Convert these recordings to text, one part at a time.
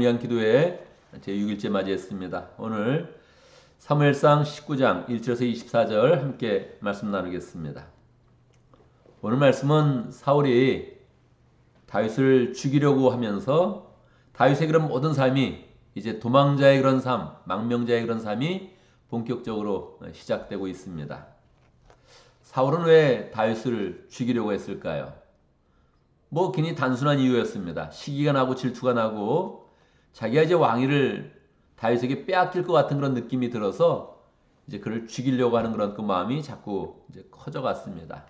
오늘 위한 기도회 제6일째 맞이했습니다. 오늘 사무엘상 19장 1절에서 24절 함께 말씀 나누겠습니다. 오늘 말씀은 사울이 다윗을 죽이려고 하면서 다윗의 그런 모든 삶이 이제 도망자의 그런 삶, 망명자의 그런 삶이 본격적으로 시작되고 있습니다. 사울은 왜 다윗을 죽이려고 했을까요? 뭐 괜히 단순한 이유였습니다. 시기가 나고 질투가 나고 자기가 이제 왕위를 다윗에게 빼앗길 것 같은 그런 느낌이 들어서 이제 그를 죽이려고 하는 그런 그 마음이 자꾸 이제 커져갔습니다.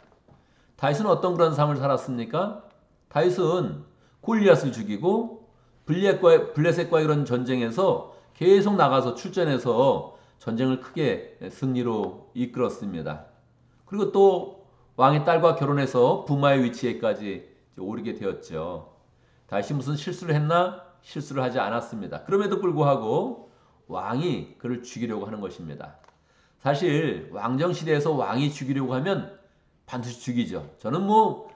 다윗은 어떤 그런 삶을 살았습니까? 다윗은 골리앗을 죽이고 블레셋과 블레셋과 이런 전쟁에서 계속 나가서 출전해서 전쟁을 크게 승리로 이끌었습니다. 그리고 또 왕의 딸과 결혼해서 부마의 위치에까지 오르게 되었죠. 다시 무슨 실수를 했나? 실수를 하지 않았습니다. 그럼에도 불구하고 왕이 그를 죽이려고 하는 것입니다. 사실 왕정 시대에서 왕이 죽이려고 하면 반드시 죽이죠. 저는 뭐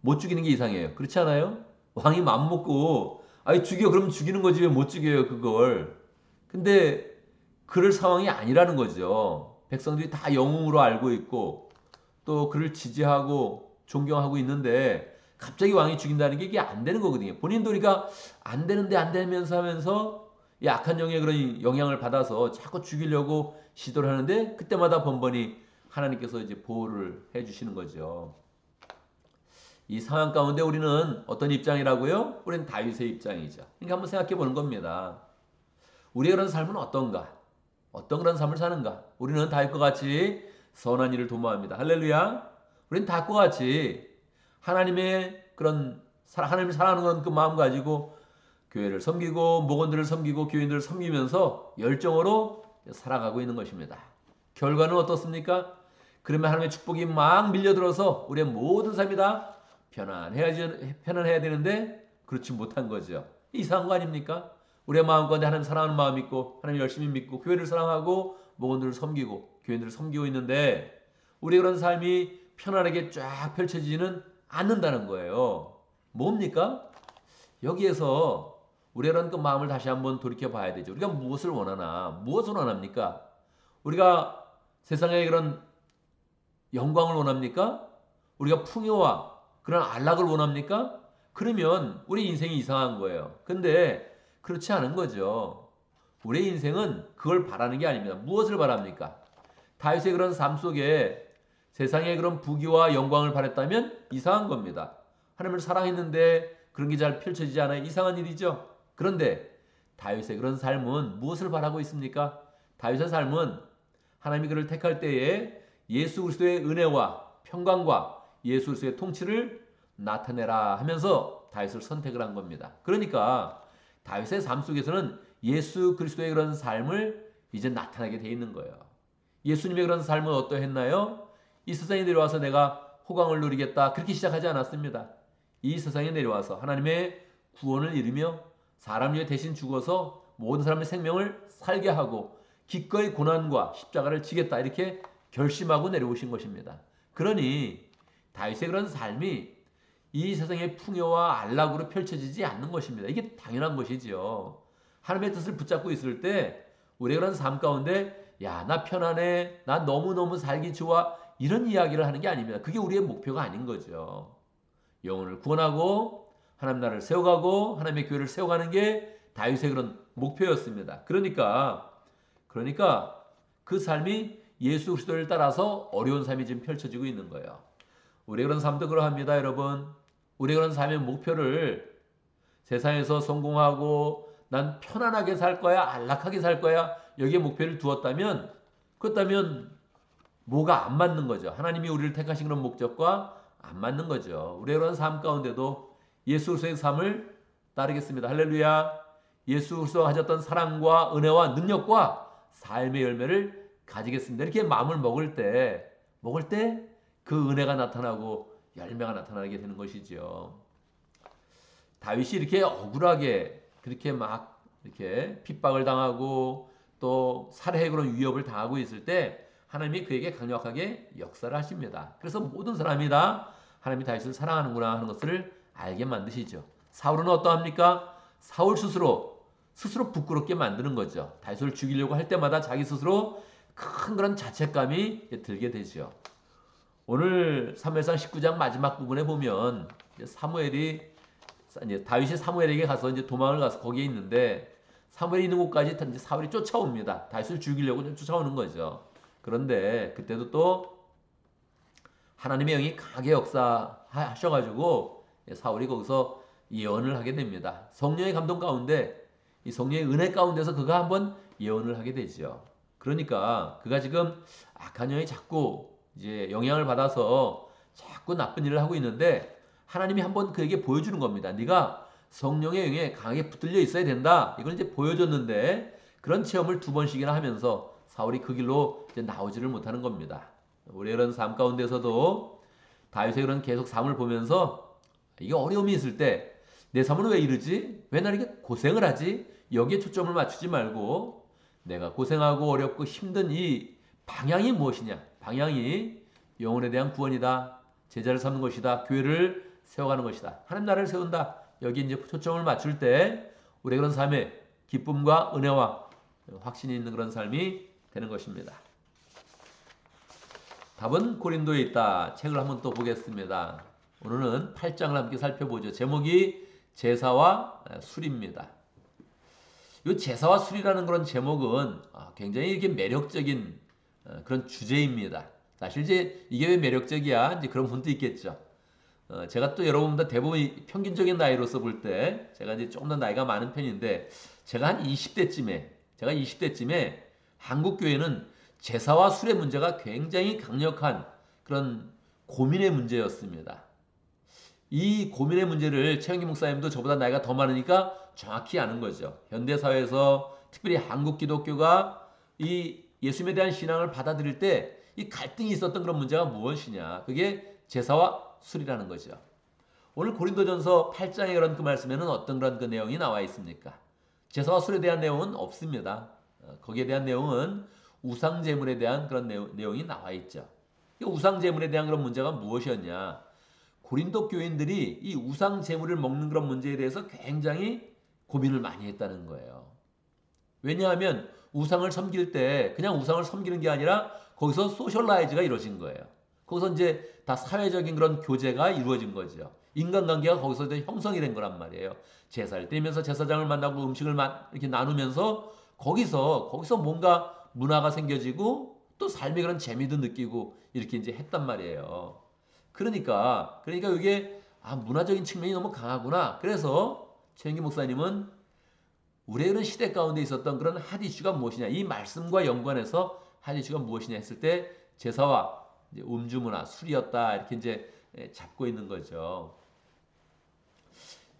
못 죽이는 게 이상해요. 그렇지 않아요? 왕이 맘 먹고 아이 죽여 그러면 죽이는 거지 왜 못 죽여요 그걸. 근데 그럴 상황이 아니라는 거죠. 백성들이 다 영웅으로 알고 있고 또 그를 지지하고 존경하고 있는데 갑자기 왕이 죽인다는 게 이게 안 되는 거거든요. 본인도 그러니까 안 되는데 안 되면서 하면서 약한 영의 그런 영향을 받아서 자꾸 죽이려고 시도를 하는데 그때마다 번번이 하나님께서 이제 보호를 해 주시는 거죠. 이 상황 가운데 우리는 어떤 입장이라고요? 우리는 다윗의 입장이죠. 그러니까 한번 생각해 보는 겁니다. 우리의 그런 삶은 어떤가? 어떤 그런 삶을 사는가? 우리는 다윗과 같이 선한 일을 도모합니다. 할렐루야. 우리는 다윗과 같이 하나님의 그런 하나님을 사랑하는 그런 그 마음 가지고 교회를 섬기고 목원들을 섬기고 교인들을 섬기면서 열정으로 살아가고 있는 것입니다. 결과는 어떻습니까? 그러면 하나님의 축복이 막 밀려들어서 우리의 모든 삶이 다 편안해야지 편안해야 되는데 그렇지 못한 거죠. 이상한 거 아닙니까? 우리의 마음 가운데 하나님 사랑하는 마음 있고 하나님 열심히 믿고 교회를 사랑하고 목원들을 섬기고 교인들을 섬기고 있는데 우리 그런 삶이 편안하게 쫙 펼쳐지지는 않는다는 거예요. 뭡니까? 여기에서 우리가 그 마음을 다시 한번 돌이켜 봐야 되죠. 우리가 무엇을 원하나? 무엇을 원합니까? 우리가 세상에 그런 영광을 원합니까? 우리가 풍요와 그런 안락을 원합니까? 그러면 우리 인생이 이상한 거예요. 근데 그렇지 않은 거죠. 우리 인생은 그걸 바라는 게 아닙니다. 무엇을 바랍니까? 다윗의 그런 삶 속에 세상에 그런 부귀와 영광을 바랬다면 이상한 겁니다. 하나님을 사랑했는데 그런 게 잘 펼쳐지지 않아요. 이상한 일이죠. 그런데 다윗의 그런 삶은 무엇을 바라고 있습니까? 다윗의 삶은 하나님이 그를 택할 때에 예수 그리스도의 은혜와 평강과 예수 그리스도의 통치를 나타내라 하면서 다윗을 선택을 한 겁니다. 그러니까 다윗의 삶 속에서는 예수 그리스도의 그런 삶을 이제 나타나게 돼 있는 거예요. 예수님의 그런 삶은 어떠했나요? 이 세상에 내려와서 내가 호강을 누리겠다. 그렇게 시작하지 않았습니다. 이 세상에 내려와서 하나님의 구원을 이루며 사람 위에 대신 죽어서 모든 사람의 생명을 살게 하고 기꺼이 고난과 십자가를 지겠다. 이렇게 결심하고 내려오신 것입니다. 그러니 다윗의 그런 삶이 이 세상의 풍요와 안락으로 펼쳐지지 않는 것입니다. 이게 당연한 것이지요. 하나님의 뜻을 붙잡고 있을 때 우리가 그런 삶 가운데 야, 나 편안해. 나 너무너무 살기 좋아. 이런 이야기를 하는 게 아닙니다. 그게 우리의 목표가 아닌 거죠. 영혼을 구원하고 하나님 나라를 세워가고 하나님의 교회를 세워가는 게 다윗의 그런 목표였습니다. 그러니까 그러니까 그 삶이 예수 그리스도를 따라서 어려운 삶이 지금 펼쳐지고 있는 거예요. 우리 그런 삶도 그러합니다, 여러분. 우리 그런 삶의 목표를 세상에서 성공하고 난 편안하게 살 거야, 안락하게 살 거야 여기에 목표를 두었다면 그렇다면 뭐가 안 맞는 거죠. 하나님이 우리를 택하신 그런 목적과 안 맞는 거죠. 우리의 그런 삶 가운데도 예수 그리스도의 삶을 따르겠습니다. 할렐루야. 예수 그리스도가 가졌던 사랑과 은혜와 능력과 삶의 열매를 가지겠습니다. 이렇게 마음을 먹을 때 먹을 때 그 은혜가 나타나고 열매가 나타나게 되는 것이죠. 다윗이 이렇게 억울하게 그렇게 막 이렇게 핍박을 당하고 또 살해 그런 위협을 당하고 있을 때 하나님이 그에게 강력하게 역사를 하십니다. 그래서 모든 사람이 다 하나님이 다윗을 사랑하는구나 하는 것을 알게 만드시죠. 사울은 어떠합니까? 사울 스스로 스스로 부끄럽게 만드는 거죠. 다윗을 죽이려고 할 때마다 자기 스스로 큰 그런 자책감이 들게 되죠. 오늘 3회상 19장 마지막 부분에 보면 사무엘이 이제 다윗이 사무엘에게 가서 이제 도망을 가서 거기에 있는데 사무엘이 있는 곳까지 이제 사울이 쫓아옵니다. 다윗을 죽이려고 좀 쫓아오는 거죠. 그런데 그때도 또 하나님의 영이 강하게 역사하셔가지고 사울이 거기서 예언을 하게 됩니다. 성령의 감동 가운데 이 성령의 은혜 가운데서 그가 한번 예언을 하게 되죠. 그러니까 그가 지금 악한 영이 자꾸 이제 영향을 받아서 자꾸 나쁜 일을 하고 있는데 하나님이 한번 그에게 보여주는 겁니다. 네가 성령의 영에 강하게 붙들려 있어야 된다. 이걸 이제 보여줬는데 그런 체험을 두 번씩이나 하면서 사울이 그 길로 이제 나오지를 못하는 겁니다. 우리 이런 삶 가운데서도 다윗의 그런 계속 삶을 보면서 이게 어려움이 있을 때 내 삶은 왜 이러지? 왜 나는 이게 고생을 하지? 여기에 초점을 맞추지 말고 내가 고생하고 어렵고 힘든 이 방향이 무엇이냐? 방향이 영혼에 대한 구원이다. 제자를 삼는 것이다. 교회를 세워가는 것이다. 하나님 나라를 세운다. 여기 이제 초점을 맞출 때 우리 그런 삶에 기쁨과 은혜와 확신이 있는 그런 삶이 되는 것입니다. 답은 고린도에 있다. 책을 한번 또 보겠습니다. 오늘은 8장을 함께 살펴보죠. 제목이 제사와 술입니다. 이 제사와 술이라는 그런 제목은 아, 굉장히 이렇게 매력적인 어, 그런 주제입니다. 사실 이제 이게 왜 매력적이야? 이제 그런 분도 있겠죠. 어, 제가 또 여러분보다 대부분 평균적인 나이로서 볼 때 제가 이제 조금 더 나이가 많은 편인데 제가 한 20대쯤에 제가 20대쯤에 한국 교회는 제사와 술의 문제가 굉장히 강력한 그런 고민의 문제였습니다. 이 고민의 문제를 최영기 목사님도 저보다 나이가 더 많으니까 정확히 아는 거죠. 현대 사회에서 특별히 한국 기독교가 이 예수님에 대한 신앙을 받아들일 때 이 갈등이 있었던 그런 문제가 무엇이냐? 그게 제사와 술이라는 거죠. 오늘 고린도전서 8장에 그런 그 말씀에는 어떤 그런 그 내용이 나와 있습니까? 제사와 술에 대한 내용은 없습니다. 어, 거기에 대한 내용은 우상 제물에 대한 그런 내용, 이 나와 있죠. 이 우상 제물에 대한 그런 문제가 무엇이었냐? 고린도 교인들이 이 우상 제물을 먹는 그런 문제에 대해서 굉장히 고민을 많이 했다는 거예요. 왜냐하면 우상을 섬길 때 그냥 우상을 섬기는 게 아니라 거기서 소셜라이즈가 이루어진 거예요. 거기서 이제 다 사회적인 그런 교제가 이루어진 거죠. 인간관계가 거기서 이제 형성이 된 거란 말이에요. 제사를 드리면서 제사장을 만나고 음식을 이렇게 나누면서 거기서 거기서 뭔가 문화가 생겨지고 또 삶의 그런 재미도 느끼고 이렇게 이제 했단 말이에요. 그러니까 그러니까 이게 아 문화적인 측면이 너무 강하구나. 그래서 최영기 목사님은 우리의 그런 시대 가운데 있었던 그런 핫 이슈가 무엇이냐 이 말씀과 연관해서 핫 이슈가 무엇이냐 했을 때 제사와 음주 문화 술이었다 이렇게 이제 잡고 있는 거죠.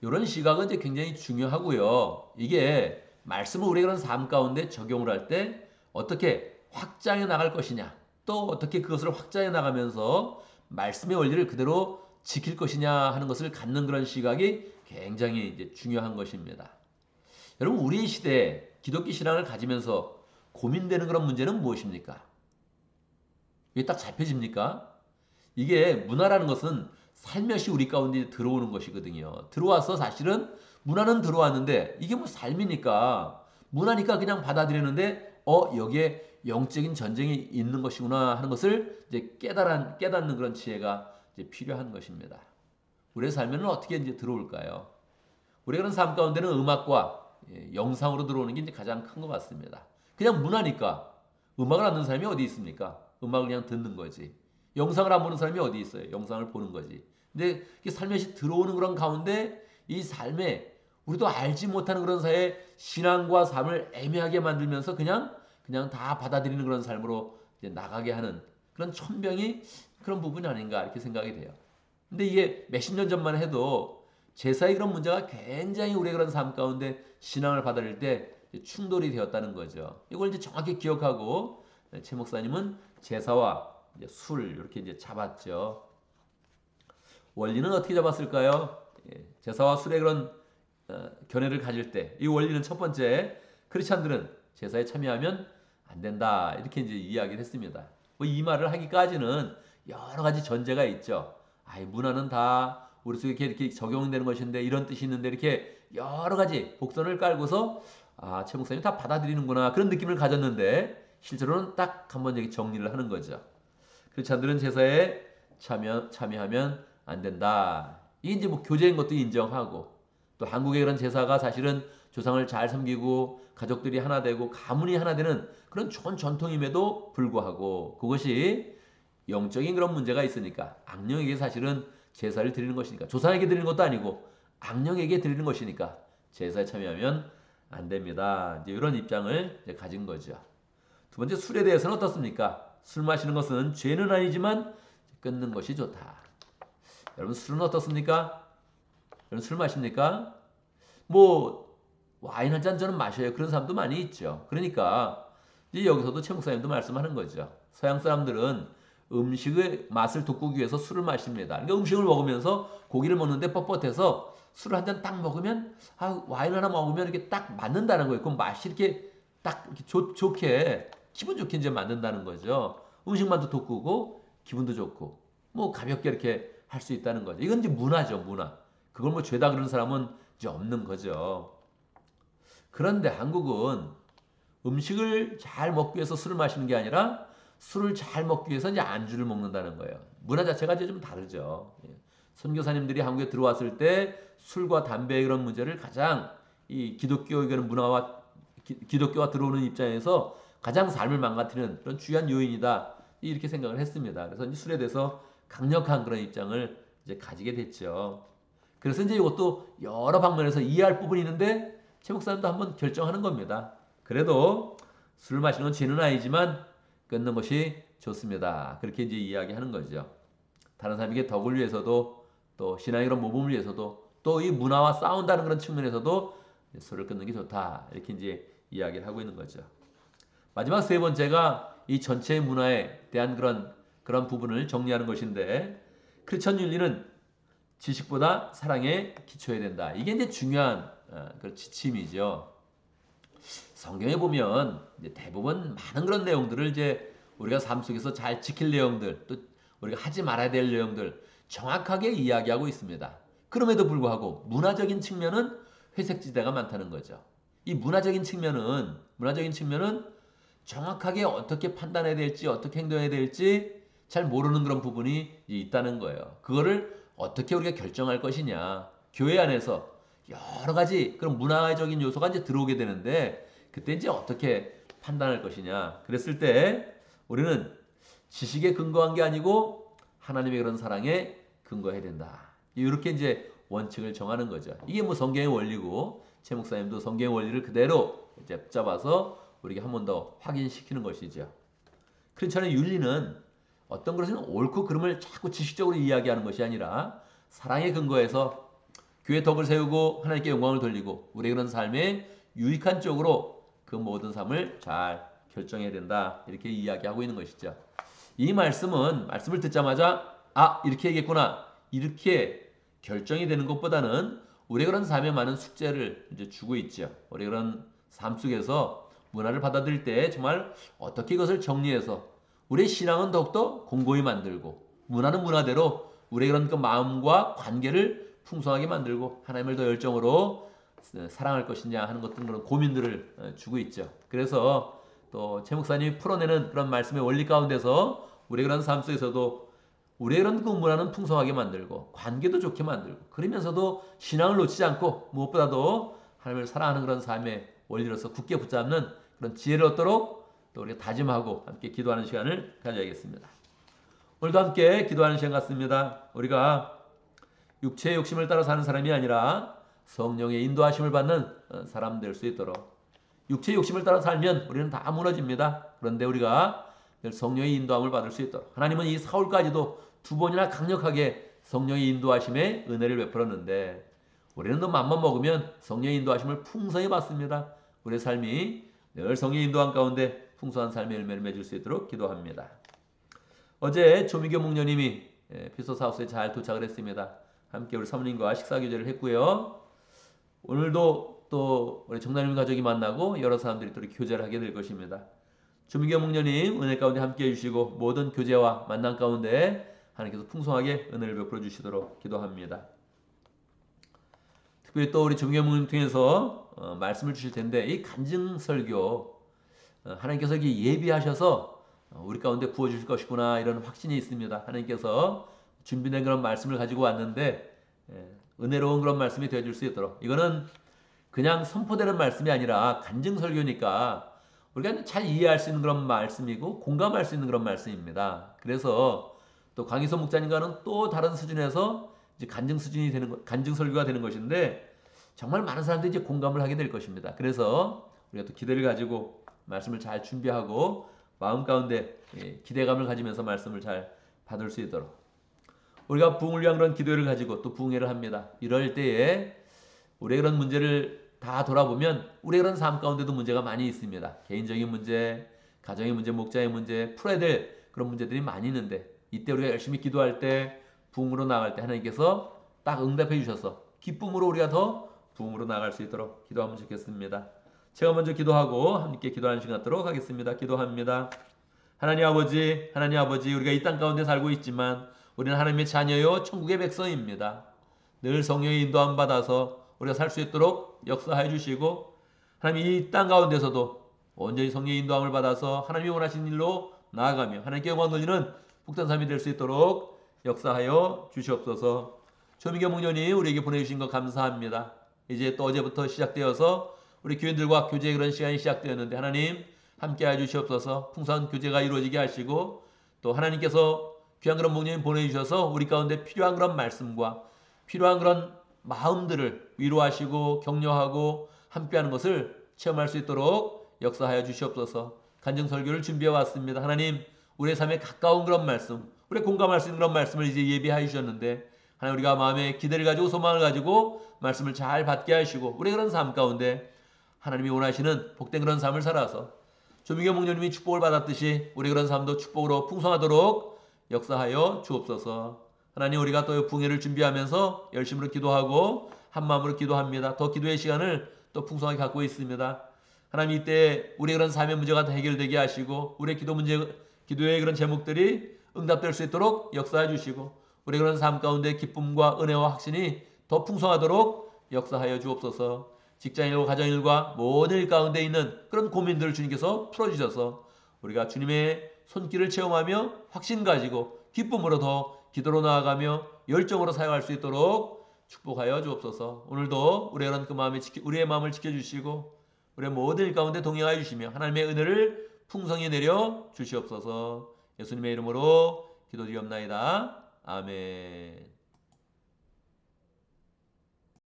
이런 시각은 이제 굉장히 중요하고요. 이게 말씀을 우리 그런 삶 가운데 적용을 할 때 어떻게 확장해 나갈 것이냐, 또 어떻게 그것을 확장해 나가면서 말씀의 원리를 그대로 지킬 것이냐 하는 것을 갖는 그런 시각이 굉장히 이제 중요한 것입니다. 여러분 우리 시대에 기독교 신앙을 가지면서 고민되는 그런 문제는 무엇입니까? 이게 딱 잡혀집니까? 이게 문화라는 것은 살며시 우리 가운데 들어오는 것이거든요. 들어와서 사실은 문화는 들어왔는데 이게 뭐 삶이니까 문화니까 그냥 받아들이는데 어 여기에 영적인 전쟁이 있는 것이구나 하는 것을 이제 깨달은 깨닫는 그런 지혜가 이제 필요한 것입니다. 우리의 삶에는 어떻게 이제 들어올까요? 우리 그런 삶 가운데는 음악과 예, 영상으로 들어오는 게 이제 가장 큰 것 같습니다. 그냥 문화니까 음악을 안 듣는 사람이 어디 있습니까? 음악을 그냥 듣는 거지. 영상을 안 보는 사람이 어디 있어요? 영상을 보는 거지. 근데 살며시 들어오는 그런 가운데 이 삶에 우리도 알지 못하는 그런 사이에 신앙과 삶을 애매하게 만들면서 그냥 그냥 다 받아들이는 그런 삶으로 나가게 하는 그런 천병이 그런 부분이 아닌가 이렇게 생각이 돼요. 근데 이게 몇십 년 전만 해도 제사의 그런 문제가 굉장히 우리의 그런 삶 가운데 신앙을 받아들일 때 충돌이 되었다는 거죠. 이걸 이제 정확히 기억하고 최 목사님은 제사와 술 이렇게 이제 잡았죠. 원리는 어떻게 잡았을까요? 예, 제사와 술의 그런 어, 견해를 가질 때 이 원리는 첫 번째 크리스찬들은 제사에 참여하면 안 된다 이렇게 이제 이야기를 했습니다. 뭐 이 말을 하기까지는 여러 가지 전제가 있죠. 아이 문화는 다 우리 속에 이렇게 적용되는 것인데 이런 뜻이 있는데 이렇게 여러 가지 복선을 깔고서 아, 최 목사님 다 받아들이는구나. 그런 느낌을 가졌는데 실제로는 딱 한번 여기 정리를 하는 거죠. 크리스찬들은 제사에 참여, 참여하면 안 된다. 이게 이제 뭐 교제인 것도 인정하고 또 한국의 그런 제사가 사실은 조상을 잘 섬기고 가족들이 하나 되고 가문이 하나 되는 그런 좋은 전통임에도 불구하고 그것이 영적인 그런 문제가 있으니까 악령에게 사실은 제사를 드리는 것이니까 조상에게 드리는 것도 아니고 악령에게 드리는 것이니까 제사에 참여하면 안 됩니다. 이제 이런 입장을 이제 가진 거죠. 두 번째 술에 대해서는 어떻습니까? 술 마시는 것은 죄는 아니지만 끊는 것이 좋다. 여러분 술은 어떻습니까? 여러분 술 마십니까? 뭐 와인 한 잔 저는 마셔요. 그런 사람도 많이 있죠. 그러니까 이제 여기서도 최 목사님도 말씀하는 거죠. 서양 사람들은 음식의 맛을 돋구기 위해서 술을 마십니다. 그러니까 음식을 먹으면서 고기를 먹는데 뻣뻣해서 술을 한 잔 딱 먹으면 아 와인 하나 먹으면 이렇게 딱 맞는다는 거예요. 그 맛이 이렇게 딱 이렇게 좋, 좋게 기분 좋게 이제 맞는다는 거죠. 음식만도 돋구고 기분도 좋고 뭐 가볍게 이렇게 할 수 있다는 거죠. 이건 이제 문화죠, 문화. 그걸 뭐 죄다 그러는 사람은 이제 없는 거죠. 그런데 한국은 음식을 잘 먹기 위해서 술을 마시는 게 아니라 술을 잘 먹기 위해서 이제 안주를 먹는다는 거예요. 문화 자체가 이제 좀 다르죠. 예. 선교사님들이 한국에 들어왔을 때 술과 담배의 그런 문제를 가장 이 기독교의 그런 문화와 기, 기독교가 들어오는 입장에서 가장 삶을 망가뜨리는 그런 주요한 요인이다. 이렇게 생각을 했습니다. 그래서 이제 술에 대해서 강력한 그런 입장을 이제 가지게 됐죠. 그래서 이제 이것도 여러 방면에서 이해할 부분이 있는데 최 목사님도 한번 결정하는 겁니다. 그래도 술을 마시는 건 죄는 아니지만 끊는 것이 좋습니다. 그렇게 이제 이야기하는 거죠. 다른 사람에게 덕을 위해서도 또 그런 모범을 위해서도 또 이 문화와 싸운다는 그런 측면에서도 술을 끊는 게 좋다. 이렇게 이제 이야기를 하고 있는 거죠. 마지막 세 번째가 이 전체 문화에 대한 그런 그런 부분을 정리하는 것인데 크리스천 윤리는 지식보다 사랑에 기초해야 된다. 이게 이제 중요한 어, 그 지침이죠. 성경에 보면 대부분 많은 그런 내용들을 이제 우리가 삶 속에서 잘 지킬 내용들, 또 우리가 하지 말아야 될 내용들 정확하게 이야기하고 있습니다. 그럼에도 불구하고 문화적인 측면은 회색 지대가 많다는 거죠. 이 문화적인 측면은 문화적인 측면은 정확하게 어떻게 판단해야 될지 어떻게 행동해야 될지 잘 모르는 그런 부분이 있다는 거예요. 그거를 어떻게 우리가 결정할 것이냐. 교회 안에서 여러 가지 그런 문화적인 요소가 이제 들어오게 되는데 그때 이제 어떻게 판단할 것이냐. 그랬을 때 우리는 지식에 근거한 게 아니고 하나님의 그런 사랑에 근거해야 된다. 이렇게 이제 원칙을 정하는 거죠. 이게 뭐 성경의 원리고 최 목사님도 성경의 원리를 그대로 이제 잡아서 우리가 한번 더 확인시키는 것이죠. 크리스천의 윤리는 어떤 것은 옳고 그름을 자꾸 지식적으로 이야기하는 것이 아니라 사랑에 근거해서 교회 덕을 세우고 하나님께 영광을 돌리고 우리의 그런 삶에 유익한 쪽으로 그 모든 삶을 잘 결정해야 된다. 이렇게 이야기하고 있는 것이죠. 이 말씀은 말씀을 듣자마자 아 이렇게 얘기했구나 이렇게 결정이 되는 것보다는 우리 그런 삶에 많은 숙제를 이제 주고 있죠. 우리 그런 삶 속에서 문화를 받아들일 때 정말 어떻게 이것을 정리해서 우리의 신앙은 더욱더 공고히 만들고 문화는 문화대로 우리의 그런 그 마음과 관계를 풍성하게 만들고 하나님을 더 열정으로 사랑할 것이냐 하는 것들 그런 고민들을 어, 주고 있죠. 그래서 또 최 목사님이 풀어내는 그런 말씀의 원리 가운데서 우리 그런 삶 속에서도 우리의 그런 그 문화는 풍성하게 만들고 관계도 좋게 만들고 그러면서도 신앙을 놓치지 않고 무엇보다도 하나님을 사랑하는 그런 삶의 원리로서 굳게 붙잡는 그런 지혜를 얻도록 또 우리가 다짐하고 함께 기도하는 시간을 가져야겠습니다. 오늘도 함께 기도하는 시간 같습니다. 우리가 육체의 욕심을 따라 사는 사람이 아니라 성령의 인도하심을 받는 어, 사람 될 수 있도록 육체의 욕심을 따라 살면 우리는 다 무너집니다. 그런데 우리가 늘 성령의 인도함을 받을 수 있도록 하나님은 이 사울까지도 두 번이나 강력하게 성령의 인도하심에 은혜를 베풀었는데 우리는 또 맘만 먹으면 성령의 인도하심을 풍성히 받습니다. 우리의 삶이 늘 성령의 인도함 가운데 풍성한 삶의 열매를 맺을 수 있도록 기도합니다. 어제 조미교 목녀님이 피소스 하우스에 잘 도착을 했습니다. 함께 우리 사모님과 식사 교제를 했고요. 오늘도 또 우리 정나님 가족이 만나고 여러 사람들이 또 교제를 하게 될 것입니다. 주민교 목녀님 은혜 가운데 함께 해주시고 모든 교제와 만남 가운데 하나님께서 풍성하게 은혜를 베풀어 주시도록 기도합니다. 특별히 또 우리 주민교 목님 통해서 어, 말씀을 주실 텐데 이 간증 설교 어, 하나님께서 예비하셔서 어, 우리 가운데 부어 주실 것이구나 이런 확신이 있습니다. 하나님께서 준비된 그런 말씀을 가지고 왔는데 예, 은혜로운 그런 말씀이 되어 줄 수 있도록 이거는 그냥 선포되는 말씀이 아니라 간증 설교니까 우리가 잘 이해할 수 있는 그런 말씀이고 공감할 수 있는 그런 말씀입니다. 그래서 또 강희서 목사님과는 또 다른 수준에서 이제 간증 수준이 되는 것, 간증 설교가 되는 것인데 정말 많은 사람들이 이제 공감을 하게 될 것입니다. 그래서 우리가 또 기대를 가지고 말씀을 잘 준비하고 마음 가운데 예, 기대감을 가지면서 말씀을 잘 받을 수 있도록 우리가 부흥을 위한 그런 기도를 가지고 또 부흥회를 합니다. 이럴 때에 우리의 그런 문제를 다 돌아보면 우리의 그런 삶 가운데도 문제가 많이 있습니다. 개인적인 문제, 가정의 문제, 목자의 문제, 풀어야 될 그런 문제들이 많이 있는데 이때 우리가 열심히 기도할 때 부흥으로 나갈 때 하나님께서 딱 응답해 주셔서 기쁨으로 우리가 더 부흥으로 나갈 수 있도록 기도하면 좋겠습니다. 제가 먼저 기도하고 함께 기도하는 시간 갖도록 하겠습니다. 기도합니다. 하나님 아버지, 하나님 아버지, 우리가 이 땅 가운데 살고 있지만 우리는 하나님의 자녀요, 천국의 백성입니다. 늘 성령의 인도함 받아서 우리가 살 수 있도록 역사해 주시고 하나님 이 땅 가운데서도 온전히 성령의 인도함을 받아서 하나님이 원하신 일로 나아가며 하나님께 영광 돌리는 복된 삶이 될 수 있도록 역사하여 주시옵소서. 조미경 목련이 우리에게 보내주신 것 감사합니다. 이제 또 어제부터 시작되어서 우리 교인들과 교제의 그런 시간이 시작되었는데 하나님 함께 해 주시옵소서 풍성한 교제가 이루어지게 하시고 또 하나님께서 귀한 그런 목련이 보내주셔서 우리 가운데 필요한 그런 말씀과 필요한 그런 마음들을 위로하시고 격려하고 함께하는 것을 체험할 수 있도록 역사하여 주시옵소서. 간증 설교를 준비해 왔습니다. 하나님, 우리의 삶에 가까운 그런 말씀, 우리 공감할 수 있는 그런 말씀을 이제 예비하여 주셨는데 하나님 우리가 마음에 기대를 가지고 소망을 가지고 말씀을 잘 받게 하시고 우리의 그런 삶 가운데 하나님이 원하시는 복된 그런 삶을 살아서 조미경 목녀님이 축복을 받았듯이 우리 그런 삶도 축복으로 풍성하도록 역사하여 주옵소서. 하나님 우리가 또 붕해를 준비하면서 열심으로 기도하고 한 마음으로 기도합니다. 더 기도의 시간을 또 풍성하게 갖고 있습니다. 하나님 이때 우리의 그런 삶의 문제가 다 해결되게 하시고 우리의 기도 문제, 기도의 그런 제목들이 응답될 수 있도록 역사해 주시고 우리의 그런 삶 가운데 기쁨과 은혜와 확신이 더 풍성하도록 역사하여 주옵소서. 직장일과 가정일과 모든 일 가운데 있는 그런 고민들을 주님께서 풀어주셔서 우리가 주님의 손길을 체험하며 확신 가지고 기쁨으로 더 기도로 나아가며 열정으로 사용할 수 있도록 축복하여 주옵소서. 오늘도 우리의 그 마음에 지키, 우리의 마음을 지켜주시고 우리의 모든 일 가운데 동행하여 주시며 하나님의 은혜를 풍성히 내려 주시옵소서. 예수님의 이름으로 기도드리옵나이다. 아멘.